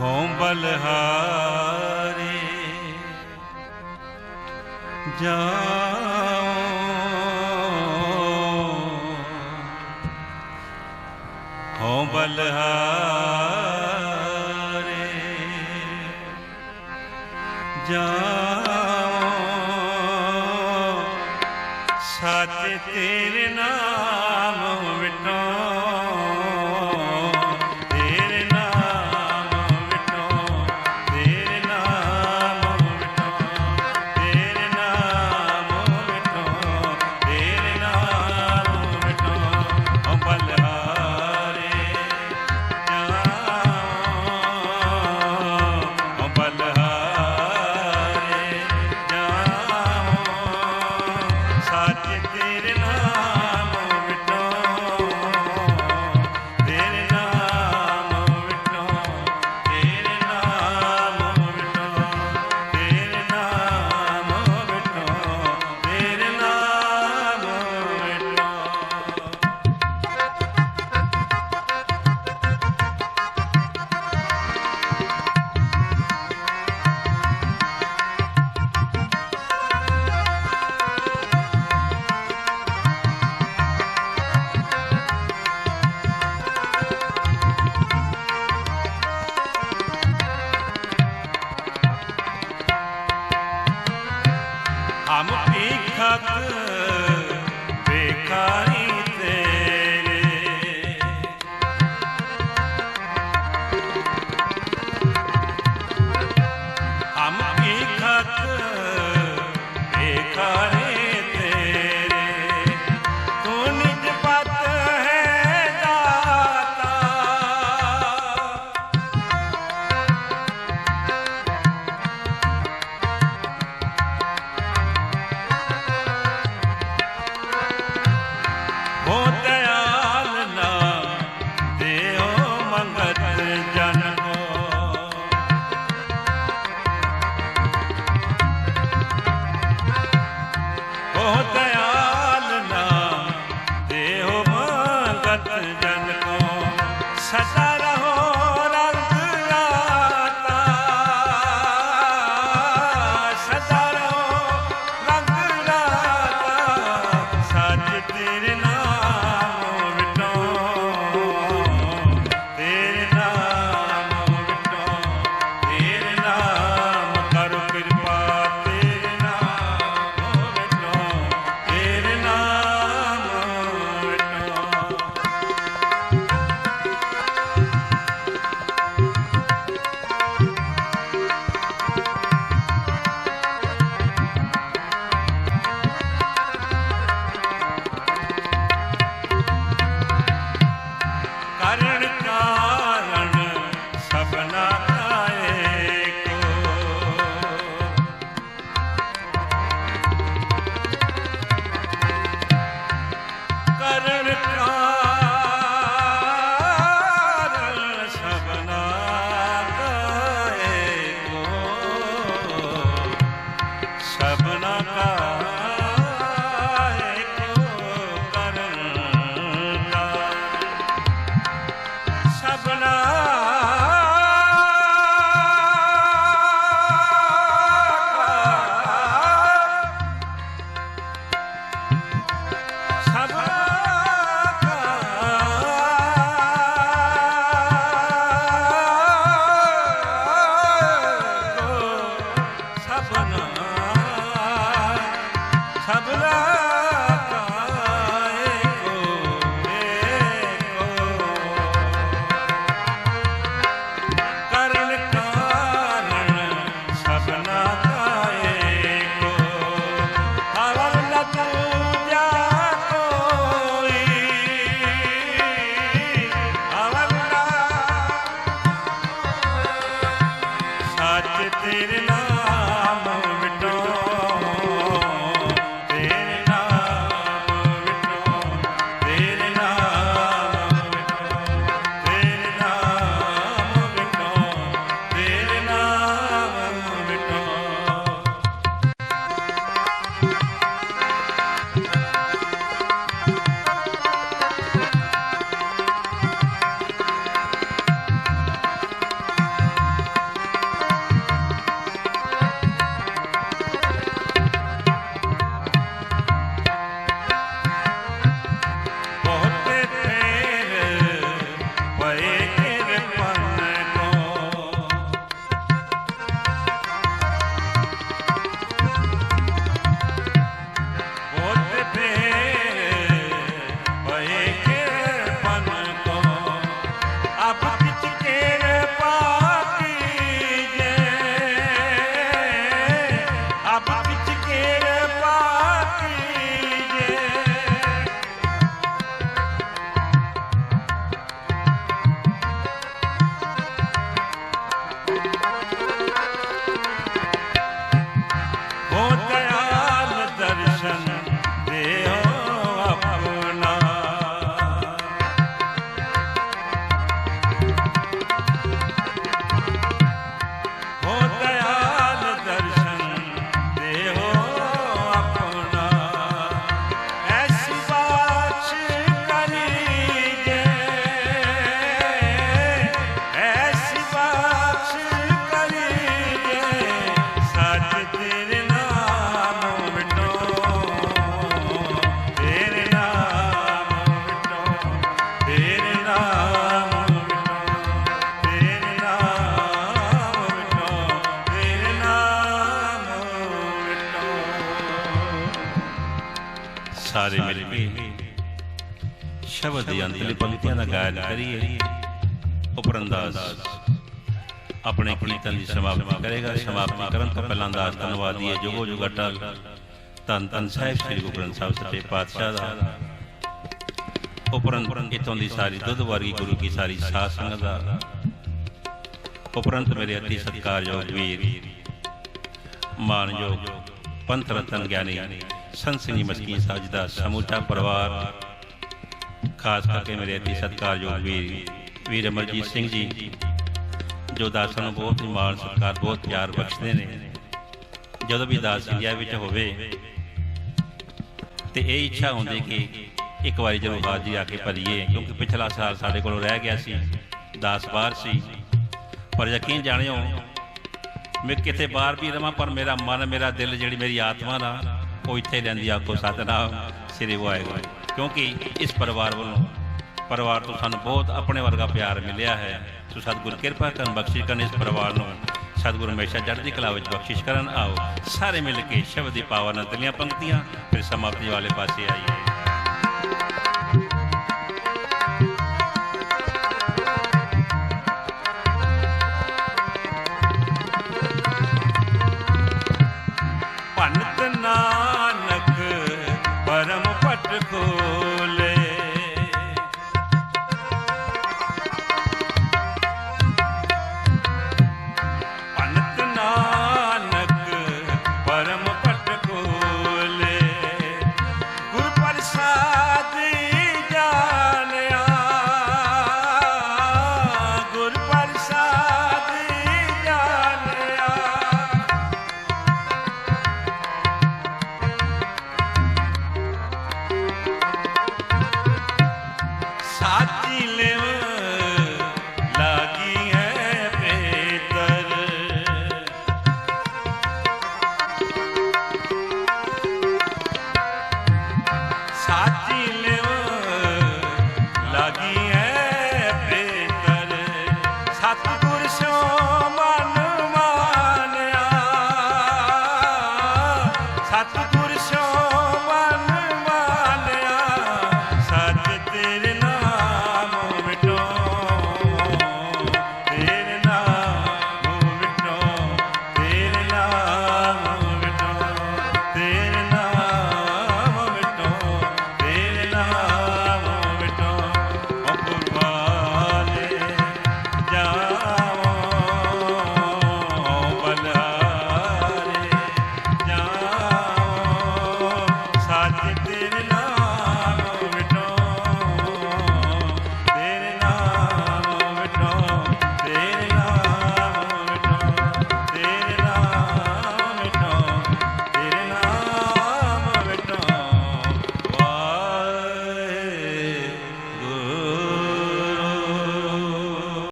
ਹੋਂ ਬਲਹਾਰੇ ਜਾਓ। ਹੋਂ ਬਲਹਾਰੇ ਜਾਓ। ਸਾਥ ਤੇਰੇ ਨਾਲ 他 Have. ਸਾਰੇ ਮਿਲ ਕੇ ਸ਼ਬਦ ਦੀ ਅੰਤਲੀ ਪੰਕਤੀਆਂ ਦਾ ਗਾਇਨ ਕਰੀਏ। ਉਪਰੰਦਾਸ ਆਪਣੇ ਕੀਰਤਨ ਦੀ ਸਮਾਪਤੀ ਕਰੇਗਾ। ਸਮਾਪਤੀ ਕਰਨ ਤੋਂ ਪਹਿਲਾਂ ਦਾ ਧੰਨਵਾਦੀ ਹੈ, ਜੋਗੋ ਜੁਗ ਅਟਲ ਧੰਨ ਸਾਹਿਬ, ਸ੍ਰੀ ਗੁਰੂ ਗ੍ਰੰਥ ਸਾਹਿਬ ਸੱਚੇ ਪਾਤਸ਼ਾਹ ਦਾ। ਉਪਰੰਤ ਇਤੋਂ ਦੀ ਸਾਰੀ ਦੁੱਧ ਵਰਗੀ ਗੁਰੂ ਕੀ ਸਾਰੀ ਸਾਧ ਸੰਗਤ ਦਾ। ਉਪਰੰਤ ਮੇਰੇ ਅਤੀ ਸਤਿਕਾਰਯੋਗ ਵੀਰ, ਮਾਨਯੋਗ ਪੰਥ ਰਤਨ ਗਿਆਨੀ ਸੰਤ ਸਿੰਘ ਜੀ ਮਸਕੀਨ ਸਾਜ ਦਾ ਸਮੂਚਾ ਪਰਿਵਾਰ, ਖਾਸ ਕਰਕੇ ਮੇਰੇ ਅਤੀ ਸਤਿਕਾਰਯੋਗ ਵੀਰ ਵੀਰ ਅਮਰਜੀਤ ਸਿੰਘ ਜੀ, ਜੋ ਦਾਸਾਂ ਨੂੰ ਬਹੁਤ ਹੀ ਮਾਣ, ਸਤਿਕਾਰ, ਬਹੁਤ ਪਿਆਰ ਬਖਸ਼ਦੇ ਨੇ। ਜਦੋਂ ਵੀ ਦਾਸ ਇੰਡੀਆ ਵਿੱਚ ਹੋਵੇ, ਤੇ ਇਹ ਇੱਛਾ ਹੁੰਦੀ ਕਿ ਇੱਕ ਵਾਰੀ ਜਦੋਂ ਹਾਜ਼ਰੀ ਆ ਕੇ ਭਰੀਏ, ਕਿਉਂਕਿ ਪਿਛਲਾ ਸਾਲ ਸਾਡੇ ਕੋਲੋਂ ਰਹਿ ਗਿਆ ਸੀ, ਦਾਸ ਬਾਹਰ ਸੀ। ਪਰ ਯਕੀਨ ਜਾਣਿਓ, ਮੈਂ ਕਿਤੇ ਬਾਹਰ ਵੀ ਰਵਾਂ, ਪਰ ਮੇਰਾ ਮਨ, ਮੇਰਾ ਦਿਲ, ਜਿਹੜੀ ਮੇਰੀ ਆਤਮਾ ਦਾ ਉਹ ਇੱਥੇ ਰਹਿੰਦੀ ਆਖੋ ਸਤਨਾਮ ਸ੍ਰੀ ਵਾਹਿਗੁਰੂ। ਕਿਉਂਕਿ ਇਸ ਪਰਿਵਾਰ ਵੱਲੋਂ, ਪਰਿਵਾਰ ਤੋਂ ਸਾਨੂੰ ਬਹੁਤ ਆਪਣੇ ਵਰਗਾ ਪਿਆਰ ਮਿਲਿਆ ਹੈ। ਸੋ ਸਤਿਗੁਰ ਕਿਰਪਾ ਕਰਨ, ਬਖਸ਼ਿਸ਼ ਕਰਨ ਇਸ ਪਰਿਵਾਰ ਨੂੰ। ਸਤਿਗੁਰ ਹਮੇਸ਼ਾ ਚੜ੍ਹਦੀ ਕਲਾ ਵਿੱਚ ਬਖਸ਼ਿਸ਼ ਕਰਨ। ਆਓ ਸਾਰੇ ਮਿਲ ਕੇ ਸ਼ਬਦ ਦੀ ਪਾਵਨ ਅੰਤਲੀਆਂ ਪੰਕਤੀਆਂ, ਫਿਰ ਸਮਾਪਤੀ ਵਾਲੇ ਪਾਸੇ ਆਈਏ।